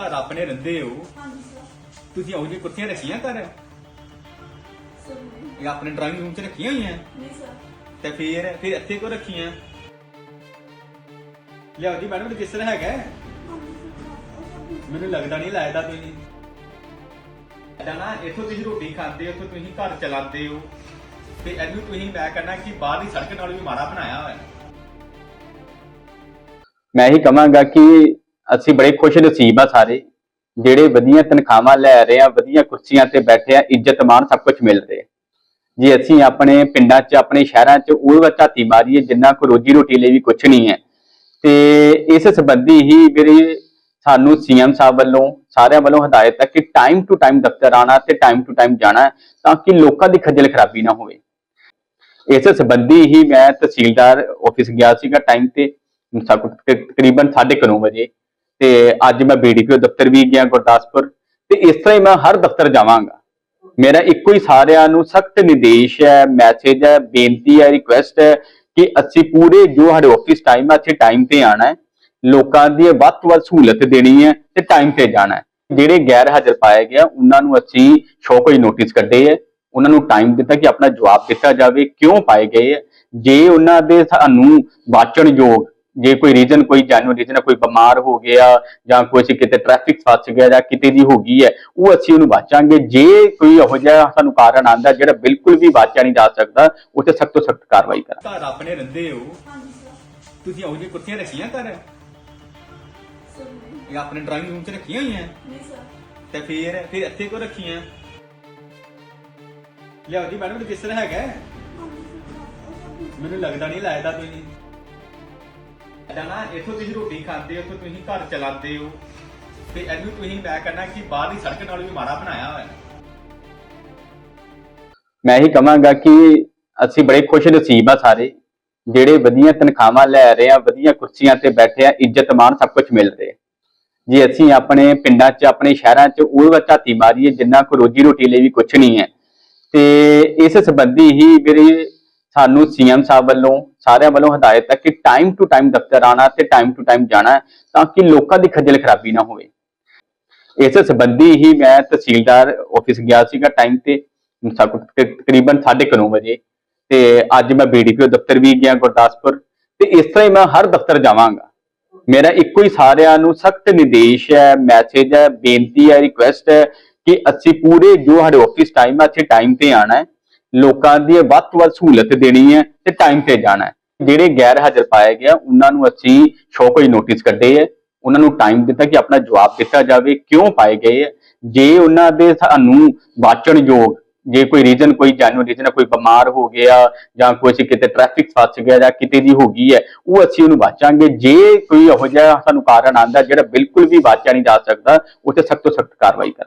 ਘਰ ਆਪਣੇ ਰਹਿੰਦੇ ਹੋ। ਹਾਂਜੀ ਸਰ। ਤੁਸੀਂ ਉਹ ਜਿਹੀ ਕੁਰਸੀਆਂ ਰੱਖੀਆਂ ਘਰ? ਸਰ ਨਹੀਂ। ਇਹ ਆਪਣੇ ਡਰਾਇੰਗ ਰੂਮ 'ਚ ਰੱਖੀਆਂ ਹੋਈਆਂ? ਨਹੀਂ ਸਰ। ਤੇ ਫਿਰ ਫਿਰ ਇੱਥੇ ਕੋ ਰੱਖੀਆਂ? ਲਿਆਓ ਜੀ ਮੈਡਮ ਰਜਿਸਟਰ ਹੈਗਾ ਹੈ? ਹਾਂਜੀ ਸਰ ਮੈਨੂੰ ਲੱਗਦਾ ਨਹੀਂ ਲਾਇਦਾ ਤੁਸੀਂ ਏਦਾਂ ਨਾ ਇੱਥੋਂ ਤੁਸੀਂ ਰੋਟੀ ਖਾਂਦੇ ਹੋ ਇੱਥੋਂ ਤੁਸੀਂ ਘਰ ਚਲਾਉਂਦੇ ਹੋ। ਤੇ ਇਹਨੂੰ ਤੁਸੀਂ ਮੈਂ ਕਹਿੰਦਾ ਕਿ ਬਾਹਰ ਦੀ ਸੜਕ ਨਾਲੋਂ ਵੀ ਮਾੜਾ ਬਣਾਇਆ ਹੋਇਆ। ਮੈਂ ਹੀ ਕਹਾਂਗਾ ਕਿ ਅਸੀਂ ਬੜੇ ਖੁਸ਼ ਨਸੀਬ ਆ ਸਾਰੇ, ਜਿਹੜੇ ਵਧੀਆ ਤਨਖਾਹਾਂ ਲੈ ਰਹੇ ਆ, ਵਧੀਆ ਕੁਰਸੀਆਂ ਤੇ ਬੈਠੇ ਆ, ਇੱਜ਼ਤ ਮਾਣ ਸਭ ਕੁਝ ਮਿਲ ਰਿਹਾ। ਜੇ ਅਸੀਂ ਆਪਣੇ ਪਿੰਡਾਂ 'ਚ, ਆਪਣੇ ਸ਼ਹਿਰਾਂ 'ਚ ਉਹ ਝਾਤੀ ਮਾਰੀਏ, ਜਿੰਨਾ ਕੋ ਰੋਜੀ ਰੋਟੀ ਲਈ ਵੀ ਕੁਝ ਨਹੀਂ ਹੈ, ਤੇ ਇਸ ਸੰਬੰਧੀ ਹੀ ਮੇਰੇ ਸਾਨੂੰ ਸੀਐਮ ਸਾਹਿਬ ਵੱਲੋਂ, ਸਾਰਿਆਂ ਵੱਲੋਂ ਹਦਾਇਤ ਹੈ ਕਿ ਟਾਈਮ ਟੂ ਟਾਈਮ ਦਫ਼ਤਰ ਆਣਾ ਤੇ ਟਾਈਮ ਟੂ ਟਾਈਮ ਜਾਣਾ ਤਾਂ ਕਿ ਲੋਕਾਂ ਦੀ ਖੱਜਲ ਖਰਾਬੀ ਨਾ ਹੋਵੇ। ਇਸ ਸੰਬੰਧੀ ਹੀ ਮੈਂ ਤਹਿਸੀਲਦਾਰ ਆਫਿਸ ਗਿਆ ਸੀਗਾ ਟਾਈਮ ਤੇ ਸਕ- ਤਕ- ਤਕਰੀਬਨ 9:30 ਵਜੇ। ਤੇ ਅੱਜ ਮੈਂ ਬੀਡੀਪੀਓ ਦਫ਼ਤਰ ਵੀ ਗਿਆ ਗੁਰਦਾਸਪੁਰ ਤੇ ਇਸ ਤਰ੍ਹਾਂ ਹੀ ਮੈਂ ਹਰ ਦਫ਼ਤਰ ਜਾਵਾਂਗਾ। ਮੇਰਾ ਇੱਕੋ ਹੀ ਸਾਰਿਆਂ ਨੂੰ ਸਖਤ ਨਿਰਦੇਸ਼ ਹੈ ਮੈਸੇਜ ਹੈ, ਬੇਨਤੀ ਹੈ ਰਿਕੁਐਸਟ ਹੈ ਕਿ ਅਸੀਂ ਪੂਰੇ ਜੋ ਸਾਡੇ ਆਫਿਸ ਟਾਈਮ ਹੈ, ਅਸੀਂ ਟਾਈਮ ਤੇ ਆਣਾ ਹੈ। ਲੋਕਾਂ ਦੀ ਵੱਧ ਤੋਂ ਵੱਧ ਸਹੂਲਤ ਦੇਣੀ ਹੈ ਤੇ ਟਾਈਮ ਤੇ ਜਾਣਾ ਹੈ। ਜਿਹੜੇ ਗੈਰ ਹਾਜ਼ਰ ਪਾਏ ਗਿਆ ਉਹਨਾਂ ਨੂੰ ਅਸੀਂ ਸ਼ੋ ਕੋਈ ਨੋਟਿਸ ਕੱਢੇ ਹੈ। ਉਹਨਾਂ ਨੂੰ ਟਾਈਮ ਦਿੱਤਾ ਕਿ ਆਪਣਾ ਜਵਾਬ ਦਿੱਤਾ ਜਾਵੇ, ਕਿਉਂ ਪਾਏ ਗਏ ਹੈ। ਜੇ ਉਹਨਾਂ ਦੇ ਸਾਨੂੰ ਵਾਚਣਯੋਗ ਜੇ ਕੋਈ ਰੀਜ਼ਨ ਕੋਈ ਜੈਨੂਇਨ ਰੀਜ਼ਨ ਕੋਈ ਬਿਮਾਰ ਹੋ ਗਿਆ ਜਾਂ ਕੋਈ ਕਿਤੇ ਟ੍ਰੈਫਿਕ ਫਸ ਗਿਆ ਜਾਂ ਕਿਤੇ ਦੀ ਹੋ ਗਈ ਹੈ ਉਹ ਅਸੀਂ ਉਹਨੂੰ ਵਾਚਾਂਗੇ। ਜੇ ਕੋਈ ਇਹੋ ਜਿਹਾ ਸਾਨੂੰ ਕਾਰਨ ਆਂਦਾ ਜਿਹੜਾ ਬਿਲਕੁਲ ਵੀ ਵਾਚਿਆ ਨਹੀਂ ਜਾ ਸਕਦਾ ਉੱਥੇ ਸਖਤ ਤੋਂ ਸਖਤ ਕਾਰਵਾਈ ਕਰਾਂਗੇ। ਘਰ ਆਪਣੇ ਰਹਿੰਦੇ ਹੋ? ਹਾਂਜੀ ਸਰ ਤੁਸੀਂ ਉਹ ਜਿਹੀ ਕੁਰਸੀਆਂ ਰੱਖੀਆਂ ਘਰ? ਇਹ ਆਪਣੇ ਡਰਾਇੰਗ ਰੂਮ 'ਚ ਰੱਖੀਆਂ ਹੋਈਆਂ? ਨਹੀਂ ਸਰ ਤੇ ਫਿਰ ਫਿਰ ਇੱਥੇ ਕੋ ਰੱਖੀਆਂ? ਲਿਆਓ ਜੀ ਮੈਡਮ ਰਜਿਸਟਰ ਹੈਗਾ ਹੈ? ਹਾਂਜੀ ਸਰ ਮੈਨੂੰ ਲੱਗਦਾ ਨਹੀਂ ਲਾਇਦਾ ਤੁਸੀਂ ਏਦਾਂ ਨਾ, ਇੱਥੋਂ ਤੁਸੀਂ ਰੋਟੀ ਖਾਂਦੇ ਹੋ, ਇੱਥੋਂ ਤੁਸੀਂ ਘਰ ਚਲਾਉਂਦੇ ਹੋ, ਤੇ ਇਹਨੂੰ ਤੁਸੀਂ ਮੈਂ ਕਹਿੰਦਾ ਕਿ ਬਾਹਰ ਦੀ ਸੜਕ ਨਾਲੋਂ ਵੀ ਮਾੜਾ ਬਣਾਇਆ ਹੋਇਆ। ਮੈਂ ਹੀ ਕਹਾਂਗਾ ਕਿ ਅਸੀਂ ਬੜੇ ਖੁਸ਼ ਨਸੀਬ ਆ ਸਾਰੇ, ਜਿਹੜੇ ਵਧੀਆ ਤਨਖਾਹਾਂ ਲੈ ਰਹੇ ਆ, ਵਧੀਆ ਕੁਰਸੀਆਂ ਤੇ ਬੈਠੇ ਆ, ਇੱਜ਼ਤ ਮਾਣ ਸਭ ਕੁਝ ਮਿਲ ਰਿਹਾ। ਜੇ ਅਸੀਂ ਆਪਣੇ ਪਿੰਡਾਂ 'ਚ, ਆਪਣੇ ਸ਼ਹਿਰਾਂ 'ਚ ਉਹ ਝਾਤੀ ਮਾਰੀਏ, ਜਿੰਨਾ ਕੋ ਰੋਜੀ ਰੋਟੀ ਲਈ ਵੀ ਕੁਝ ਨਹੀਂ ਹੈ, ਤੇ ਇਸ ਸੰਬੰਧੀ ਹੀ ਮੇਰੇ ਸਾਨੂੰ ਸੀਐਮ ਸਾਹਿਬ ਵੱਲੋਂ, ਸਾਰਿਆਂ ਵੱਲੋਂ ਹਦਾਇਤ ਹੈ ਕਿ ਟਾਈਮ ਟੂ ਟਾਈਮ ਦਫ਼ਤਰ ਆਣਾ ਤੇ ਟਾਈਮ ਟੂ ਟਾਈਮ ਜਾਣਾ ਤਾਂ ਕਿ ਲੋਕਾਂ ਦੀ ਖੱਜਲ ਖਰਾਬੀ ਨਾ ਹੋਵੇ। ਇਸ ਸੰਬੰਧੀ ਹੀ ਮੈਂ ਤਹਿਸੀਲਦਾਰ ਆਫਿਸ ਗਿਆ ਸੀਗਾ ਟਾਈਮ ਤੇ ਸਕ- ਤਕ- ਤਕਰੀਬਨ 9:30 ਵਜੇ ਤੇ ਅੱਜ ਮੈਂ ਬੀਡੀਪੀਓ ਦਫ਼ਤਰ ਵੀ ਗਿਆ ਗੁਰਦਾਸਪੁਰ ਤੇ ਇਸ ਤਰ੍ਹਾਂ ਹੀ ਮੈਂ ਹਰ ਦਫ਼ਤਰ ਜਾਵਾਂਗਾ। ਮੇਰਾ ਇੱਕੋ ਹੀ ਸਾਰਿਆਂ ਨੂੰ ਸਖਤ ਨਿਰਦੇਸ਼ ਹੈ ਮੈਸੇਜ ਹੈ, ਬੇਨਤੀ ਹੈ ਰਿਕੁਐਸਟ ਹੈ ਕਿ ਅਸੀਂ ਪੂਰੇ ਜੋ ਸਾਡੇ ਆਫਿਸ ਟਾਈਮ ਹੈ, ਅਸੀਂ ਟਾਈਮ ਤੇ ਆਣਾ ਹੈ। ਲੋਕਾਂ ਦੀ ਵੱਧ ਤੋਂ ਵੱਧ ਸਹੂਲਤ ਦੇਣੀ ਹੈ ਤੇ ਟਾਈਮ ਤੇ ਜਾਣਾ ਹੈ। ਜਿਹੜੇ ਗੈਰ ਹਾਜ਼ਰ ਪਾਏ ਗਿਆ ਉਹਨਾਂ ਨੂੰ ਅਸੀਂ ਸ਼ੋ ਕੋਈ ਨੋਟਿਸ ਕੱਢੇ ਹੈ। ਉਹਨਾਂ ਨੂੰ ਟਾਈਮ ਦਿੱਤਾ ਕਿ ਆਪਣਾ ਜਵਾਬ ਦਿੱਤਾ ਜਾਵੇ, ਕਿਉਂ ਪਾਏ ਗਏ ਹੈ। ਜੇ ਉਹਨਾਂ ਦੇ ਸਾਨੂੰ ਵਾਚਣਯੋਗ ਜੇ ਕੋਈ ਰੀਜ਼ਨ ਕੋਈ ਜੈਨੂਇਨ ਰੀਜ਼ਨ ਹੈ ਕੋਈ ਬਿਮਾਰ ਹੋ ਗਿਆ ਜਾਂ ਕੋਈ ਅਸੀਂ ਕਿਤੇ ਟ੍ਰੈਫਿਕ ਫਸ ਗਿਆ ਜਾਂ ਕਿਤੇ ਦੀ ਹੋ ਗਈ ਹੈ, ਉਹ ਅਸੀਂ ਉਹਨੂੰ ਵਾਚਾਂਗੇ। ਜੇ ਕੋਈ ਇਹੋ ਜਿਹਾ ਸਾਨੂੰ ਕਾਰਨ ਆਂਦਾ ਜਿਹੜਾ ਬਿਲਕੁਲ ਵੀ ਵਾਚਿਆ ਨਹੀਂ ਜਾ ਸਕਦਾ ਉੱਥੇ ਸਖਤ ਤੋਂ ਸਖਤ ਕਾਰਵਾਈ ਕਰਾਂਗੇ।